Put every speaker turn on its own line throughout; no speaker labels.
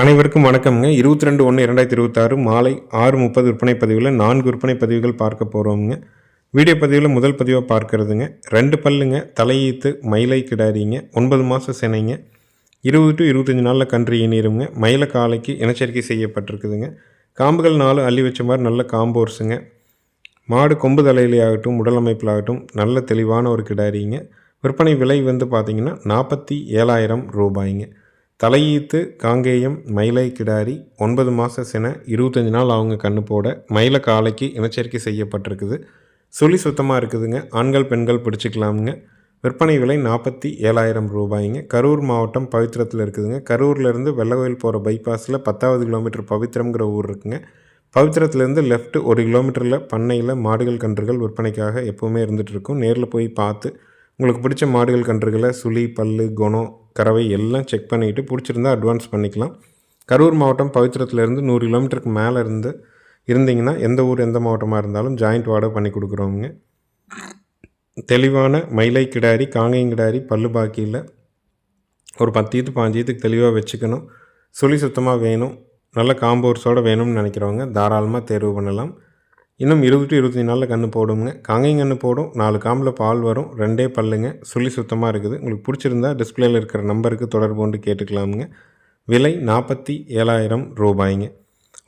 அனைவருக்கும் வணக்கம்ங்க. இருபத்தி ரெண்டு ஒன்று இரண்டாயிரத்தி இருபத்தாறு மாலை ஆறு முப்பது விற்பனை பதிவில் நான்கு விற்பனை பதிவுகள் பார்க்க போகிறோம்ங்க வீடியோ பதிவில் முதல் பதிவாக பார்க்கறதுங்க. ரெண்டு பல்லுங்க தலையீத்து மயிலை கிடாரிங்க. ஒன்பது மாதம் சினைங்க. இருபது டு இருபத்தஞ்சி நாளில் கன்று இணையிருங்க மயில காலைக்கு இனச்சரிக்கை செய்யப்பட்டிருக்குதுங்க. காம்புகள் நாலு அள்ளி வச்ச மாதிரி நல்ல காம்போர்ஸுங்க. மாடு கொம்பு தலையிலேயாகட்டும் உடல் அமைப்பில் ஆகட்டும் நல்ல தெளிவான ஒரு கிடாரிங்க. விற்பனை விலை வந்து பார்த்திங்கன்னா நாற்பத்தி ஏழாயிரம் ரூபாய்ங்க. தலையீத்து காங்கேயம் மயிலை கிடாரி ஒன்பது மாத சின இருபத்தஞ்சி நாள் அவங்க கண்ணு போட மயில காலைக்கு இனச்சரிக்கை செய்யப்பட்டிருக்குது. சுழி சுத்தமாக இருக்குதுங்க. ஆண்கள் பெண்கள் பிடிச்சிக்கலாமுங்க. விற்பனை விலை நாற்பத்தி ஏழாயிரம் ரூபாய்ங்க. கரூர் மாவட்டம் பவித்திரத்தில் இருக்குதுங்க. கரூர்லேருந்து வெள்ளகோயில் போகிற பைபாஸில் பத்தாவது கிலோமீட்டர் பவித்திரம்ங்கிற ஊர் இருக்குங்க. பவித்திரத்துலேருந்து லெஃப்ட் ஒரு கிலோமீட்டரில் பண்ணையில் மாடுகள் கன்றுகள் விற்பனைக்காக எப்போவுமே இருந்துகிட்ருக்கும் நேரில் போய் பார்த்து உங்களுக்கு பிடிச்ச மாடுகள் கன்றுகளை சுழி பல்லு குணம் கறவை எல்லாம் செக் பண்ணிவிட்டு பிடிச்சிருந்தா அட்வான்ஸ் பண்ணிக்கலாம். கரூர் மாவட்டம் பவித்திரத்துலேருந்து நூறு கிலோமீட்டருக்கு மேலே இருந்து இருந்தீங்கன்னா எந்த ஊர் எந்த மாவட்டமாக இருந்தாலும் ஜாயிண்ட் வாடகை பண்ணி கொடுக்குறோங்க தெளிவான மயிலை கிடாரி காங்கையும் கிடாரி பல்லு பாக்கியில் ஒரு பத்து பாஞ்சீத்துக்கு தெளிவாக வச்சுக்கணும். சுழி சுத்தமாக வேணும். நல்ல காம்போர்ஸோடு வேணும்னு நினைக்கிறவங்க தாராளமாக தேர்வு பண்ணலாம். இன்னும் இருபது டு இருபத்தி நாளில் கன்று போடுங்க காங்கையும் கன்று போடும். நாலு காம்பில் பால் வரும். ரெண்டே பல்லுங்க. சுழி சுத்தமாக இருக்குது. உங்களுக்கு பிடிச்சிருந்தா டிஸ்பிளேயில் இருக்கிற நம்பருக்கு தொடர்பு கொண்டு கேட்டுக்கலாமுங்க. விலை நாற்பத்தி ஏழாயிரம் ரூபாய்ங்க.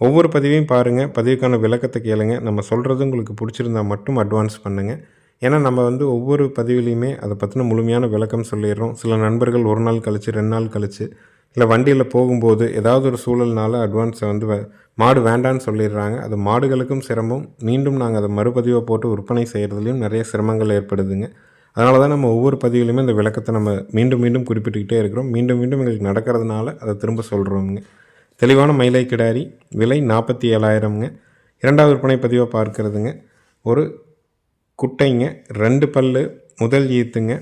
ஒவ்வொரு பதிவையும் பாருங்கள் பதிவுக்கான விளக்கத்தை கேளுங்க. நம்ம சொல்கிறது உங்களுக்கு பிடிச்சிருந்தா மட்டும் அட்வான்ஸ் பண்ணுங்கள் ஏன்னா நம்ம வந்து ஒவ்வொரு பதிவுலேயுமே அதை பற்றின முழுமையான விளக்கம் சொல்லிடுறோம். சில நண்பர்கள் ஒரு நாள் கழித்து ரெண்டு நாள் கழித்து இல்லை வண்டியில் போகும்போது ஏதாவது ஒரு சூழல்னால அட்வான்ஸை வந்து மாடு வேண்டான்னு சொல்லிடுறாங்க. அது மாடுகளுக்கும் சிரமம். மீண்டும் நாங்கள் அதை மறுபதிவை போட்டு விற்பனை செய்கிறதுலையும் நிறைய சிரமங்கள் ஏற்படுதுங்க. அதனால தான் நம்ம ஒவ்வொரு பதிவுலையுமே இந்த விளக்கத்தை நம்ம மீண்டும் மீண்டும் குறிப்பிட்டுக்கிட்டே இருக்கிறோம். மீண்டும் மீண்டும் எங்களுக்கு நடக்கிறதுனால அதை திரும்ப சொல்கிறோமுங்க தெளிவான மயிலை கிடாரி விலை நாற்பத்தி ஏழாயிரம்ங்க. இரண்டாவது விற்பனை பதிவாக பார்க்கறதுங்க. ஒரு குட்டைங்க ரெண்டு பல் முதல் ஈத்துங்க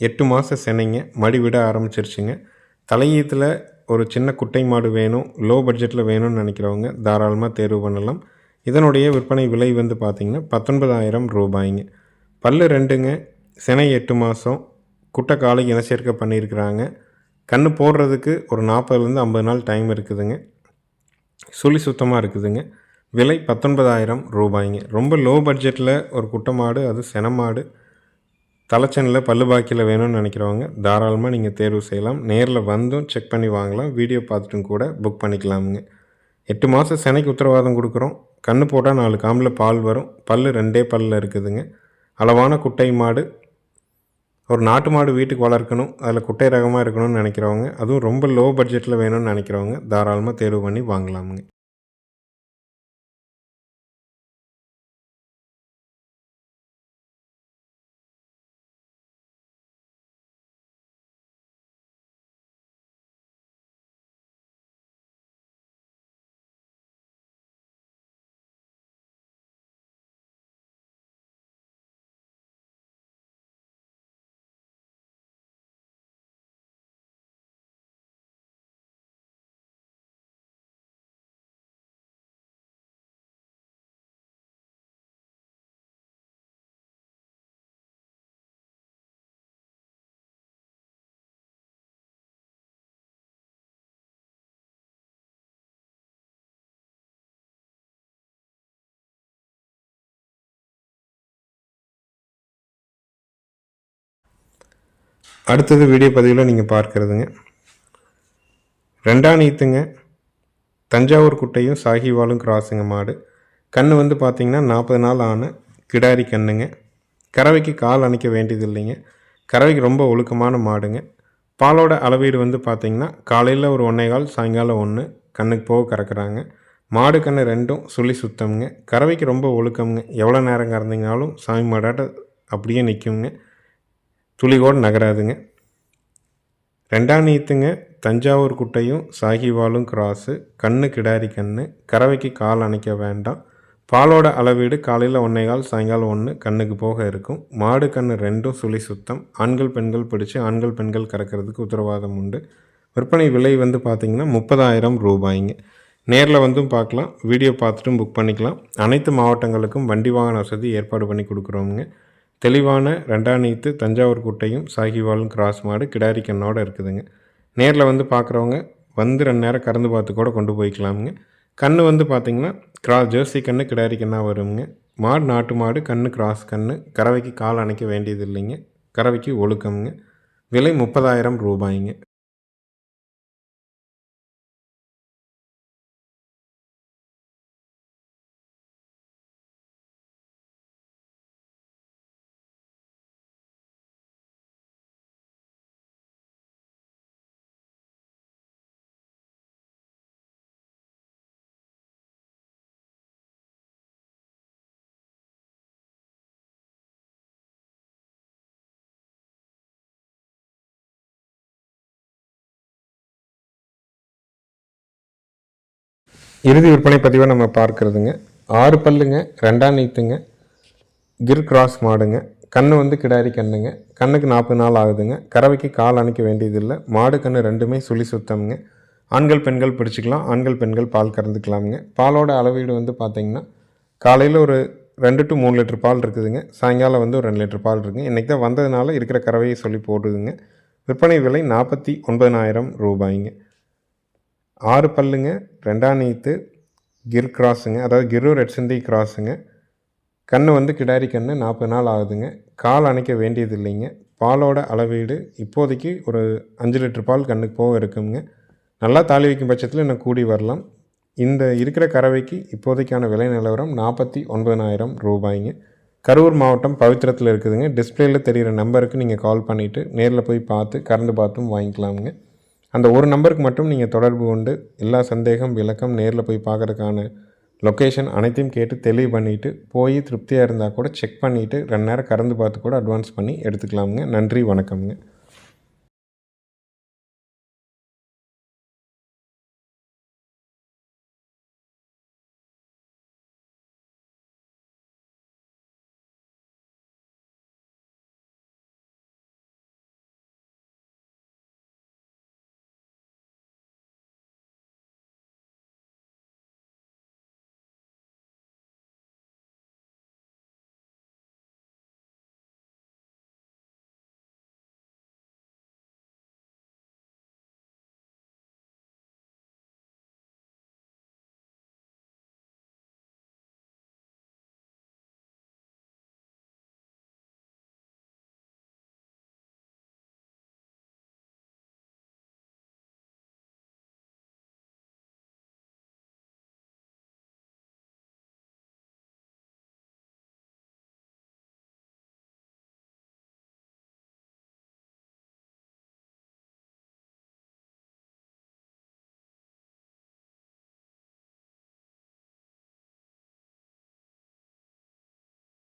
எட்டு மாத செனைங்க மடி விட ஆரம்பிச்சிருச்சுங்க. தலையீத்தில் ஒரு சின்ன குட்டை மாடு வேணும் லோ பட்ஜெட்டில் வேணும்னு நினைக்கிறவங்க தாராளமாக தேர்வு பண்ணலாம். இதனுடைய விற்பனை விலை வந்து பார்த்திங்கன்னா பத்தொன்பதாயிரம் ரூபாய்ங்க. பல்லு ரெண்டுங்க சினை எட்டு மாதம் குட்டை காலை இனச்சேர்க்கை பண்ணியிருக்கிறாங்க. கன்று போடுறதுக்கு ஒரு நாற்பதுலேருந்து ஐம்பது நாள் டைம் இருக்குதுங்க. சுழி சுத்தமாக இருக்குதுங்க. விலை பத்தொன்பதாயிரம் ரூபாய்ங்க. ரொம்ப லோ பட்ஜெட்டில் ஒரு குட்டை மாடு அது சென மாடு தலைச்சனில் பல்லு பாக்கியில் வேணும்னு நினைக்கிறவங்க தாராளமாக நீங்கள் தேர்வு செய்யலாம். நேரில் வந்தும் செக் பண்ணி வாங்கலாம். வீடியோ பார்த்துட்டும் கூட புக் பண்ணிக்கலாமுங்க. எட்டு மாதம் செனைக்கு உத்தரவாதம் கொடுக்குறோம். கண்ணு போட்டால் நாலு காம்பில் பால் வரும். பல் ரெண்டே பல்லில் இருக்குதுங்க. அளவான குட்டை மாடு. ஒரு நாட்டு மாடு வீட்டுக்கு வளர்க்கணும். அதில் குட்டை ரகமாக இருக்கணும்னு நினைக்கிறவங்க. அதுவும் ரொம்ப லோ பட்ஜெட்டில் வேணும்னு நினைக்கிறவங்க தாராளமாக தேர்வு பண்ணி வாங்கலாமுங்க. அடுத்தது வீடியோ பதிவில் நீங்கள் பார்க்குறதுங்க. ரெண்டாம் நீத்துங்க. தஞ்சாவூர் குட்டையும் சாகிவாலும் கிராஸுங்க மாடு. கண் வந்து பார்த்திங்கன்னா நாற்பது நாள் ஆன கிடாரி கண்ணுங்க. கறவைக்கு கால் அணைக்க வேண்டியது இல்லைங்க கறவைக்கு ரொம்ப ஒழுக்கமான மாடுங்க. பாலோட அளவீடு வந்து பார்த்திங்கன்னா காலையில் ஒரு ஒன்றே கால் சாயங்காலம் ஒன்று கண்ணுக்கு போக கறக்குறாங்க. மாடு கண்ணு ரெண்டும் சுழி சுத்தம்ங்க. கறவைக்கு ரொம்ப ஒழுக்கம்ங்க. எவ்வளோ நேரம் கறந்தீங்கனாலும் சாமி மாடாட்ட அப்படியே நிற்குங்க துளிகோடு நகராதுங்க. ரெண்டாம் நீத்துங்க தஞ்சாவூர் குட்டையும் சாகிவாலும் கிராஸு கண்ணு கிடாரி கண்ணு கறவைக்கு கால் அணைக்க வேண்டாம். பாலோட அளவீடு காலையில் ஒன்றே கால் சாயங்காலம் ஒன்று கண்ணுக்கு போக இருக்கும். மாடு கண்ணு ரெண்டும் சுழி சுத்தம். ஆண்கள் பெண்கள் பிடிச்சி ஆண்கள் பெண்கள் கறக்கிறதுக்கு உத்தரவாதம் உண்டு. விற்பனை விலை வந்து பார்த்திங்கன்னா முப்பதாயிரம் ரூபாய்ங்க. நேரில் வந்தும் பார்க்கலாம் வீடியோ பார்த்துட்டும் புக் பண்ணிக்கலாம். அனைத்து மாவட்டங்களுக்கும் வண்டி வாகன வசதி ஏற்பாடு பண்ணி கொடுக்குறோமுங்க. தெளிவான ரெண்டாம் நீத்து தஞ்சாவூர் குட்டையும் சாகிவாலும் கிராஸ் மாடு கிடாரி கண்ணோடு இருக்குதுங்க. நேரில் வந்து பார்க்குறவங்க வந்து ரெண்டு நேரம் கறந்து பார்த்து கூட கொண்டு போய்க்கலாமுங்க. கன்று வந்து பார்த்திங்கன்னா கிரா ஜெர்சி கன்று கிடாரி கண்ணா வருங்க. மாடு நாட்டு மாடு கன்று கிராஸ் கன்று கறவைக்கு கால் அணைக்க வேண்டியது இல்லைங்க. கறவைக்கு ஒழுக்கம்ங்க. விலை முப்பதாயிரம் ரூபாய்ங்க. இறுதி விற்பனை பதிவை நம்ம பார்க்குறதுங்க. ஆறு பல்லுங்க ரெண்டாம் நீத்துங்க. கிர் கிராஸ் மாடுங்க. கண்ணு வந்து கிடாரி கண்ணுங்க. கண்ணுக்கு நாற்பது நாள் ஆகுதுங்க. கறவைக்கு கால் அணைக்க வேண்டியதில்லை. மாடு கண்ணு ரெண்டுமே சுழி சுத்தம்ங்க. ஆண்கள் பெண்கள் பிடிச்சிக்கலாம். ஆண்கள் பெண்கள் பால் கறந்துக்கலாமுங்க. பாலோட அளவீடு வந்து பார்த்திங்கன்னா காலையில் ஒரு ரெண்டு டு மூணு லிட்டர் பால் இருக்குதுங்க. சாயங்காலம் வந்து ஒரு ரெண்டு லிட்டர் பால் இருக்குங்க. இன்றைக்கி தான் வந்ததுனால இருக்கிற கறவையை சொல்லி போடுதுங்க. விற்பனை விலை நாற்பத்தி ஒன்பதனாயிரம் ரூபாய்ங்க. ஆறு பல்லுங்க ரெண்டாம் நீத்து கிர் கிராஸுங்க அதாவது கிரு ரெட் சிந்தி கிராஸுங்க. கன்று வந்து கிடாரி கன்று நாற்பது நாள் ஆகுதுங்க. கால் அணைக்க வேண்டியது இல்லைங்க பாலோட அளவீடு இப்போதைக்கு ஒரு அஞ்சு லிட்டர் பால் கண்ணுக்கு போக இருக்குங்க. நல்லா தாலி வைக்கும் பட்சத்தில் இன்னும் கூடி வரலாம். இந்த இருக்கிற கறவைக்கு இப்போதைக்கான விலை நிலவரம் நாற்பத்தி ஒன்பதனாயிரம் ரூபாய்ங்க. கரூர் மாவட்டம் பவித்திரத்தில் இருக்குதுங்க. டிஸ்பிளேயில் தெரிகிற நம்பருக்கு நீங்கள் கால் பண்ணிவிட்டு நேரில் போய் பார்த்து கறந்து பார்த்தும் வாங்கிக்கலாமுங்க. அந்த ஒரு நம்பருக்கு மட்டும் நீங்கள் தொடர்பு கொண்டு எல்லா சந்தேகம் விளக்கம் நேரில் போய் பார்க்கறதுக்கான லொக்கேஷன் அனைத்தையும் கேட்டு தெளிவு பண்ணிவிட்டு போய் திருப்தியாக இருந்தால் கூட செக் பண்ணிவிட்டு ரெண்டு நேரம் கறந்து பார்த்து கூட அட்வான்ஸ் பண்ணி எடுத்துக்கலாமுங்க. நன்றி வணக்கம்ங்க.